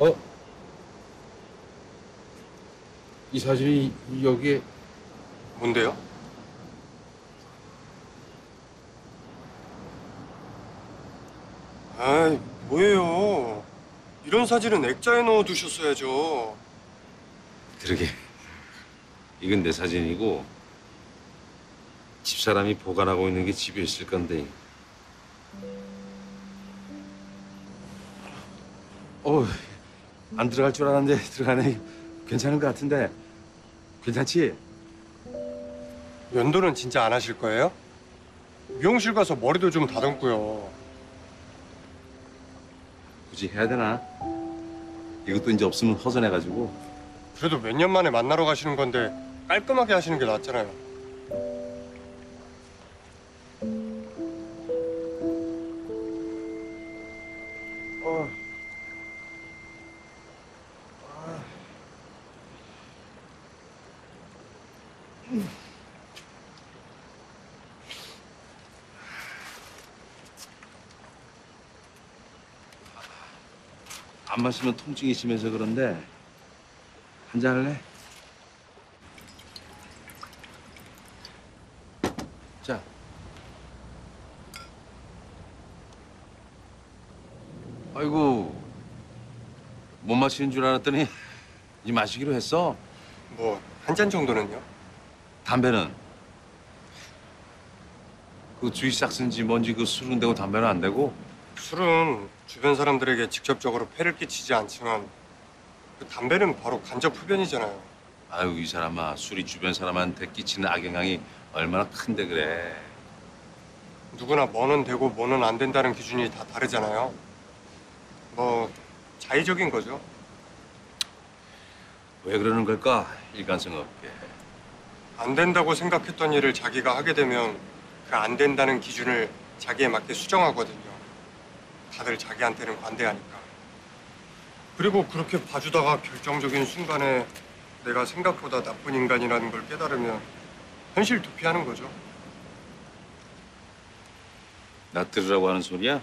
어? 이 사진이 여기에 뭔데요? 아이, 뭐예요? 이런 사진은 액자에 넣어 두셨어야죠. 그러게 이건 내 사진이고 집사람이 보관하고 있는 게 집에 있을 건데 어, 안 들어갈 줄 알았는데 들어가네 괜찮은 것 같은데 괜찮지? 면도는 진짜 안 하실 거예요? 미용실 가서 머리도 좀 다듬고요. 굳이 해야 되나? 이것도 이제 없으면 허전해가지고 그래도 몇 년 만에 만나러 가시는 건데 깔끔하게 하시는 게 낫잖아요. 안 마시면 통증이 심해서 그런데 한 잔 할래? 자. 아이고 못 마시는 줄 알았더니 이 마시기로 했어. 뭐 한 잔 정도는요? 담배는 그 주위 싹슨지 뭔지 그 술은 되고 담배는 안 되고 술은 주변 사람들에게 직접적으로 폐를 끼치지 않지만 그 담배는 바로 간접 흡연이잖아요. 아유 이 사람아 술이 주변 사람한테 끼치는 악영향이 얼마나 큰데 그래. 누구나 뭐는 되고 뭐는 안 된다는 기준이 다 다르잖아요. 뭐 자의적인 거죠. 왜 그러는 걸까? 일관성 없게. 안 된다고 생각했던 일을 자기가 하게 되면 그 안 된다는 기준을 자기에 맞게 수정하거든요. 다들 자기한테는 관대하니까. 그리고 그렇게 봐주다가 결정적인 순간에 내가 생각보다 나쁜 인간이라는 걸 깨달으면 현실 도피하는 거죠. 나 들으라고 하는 소리야?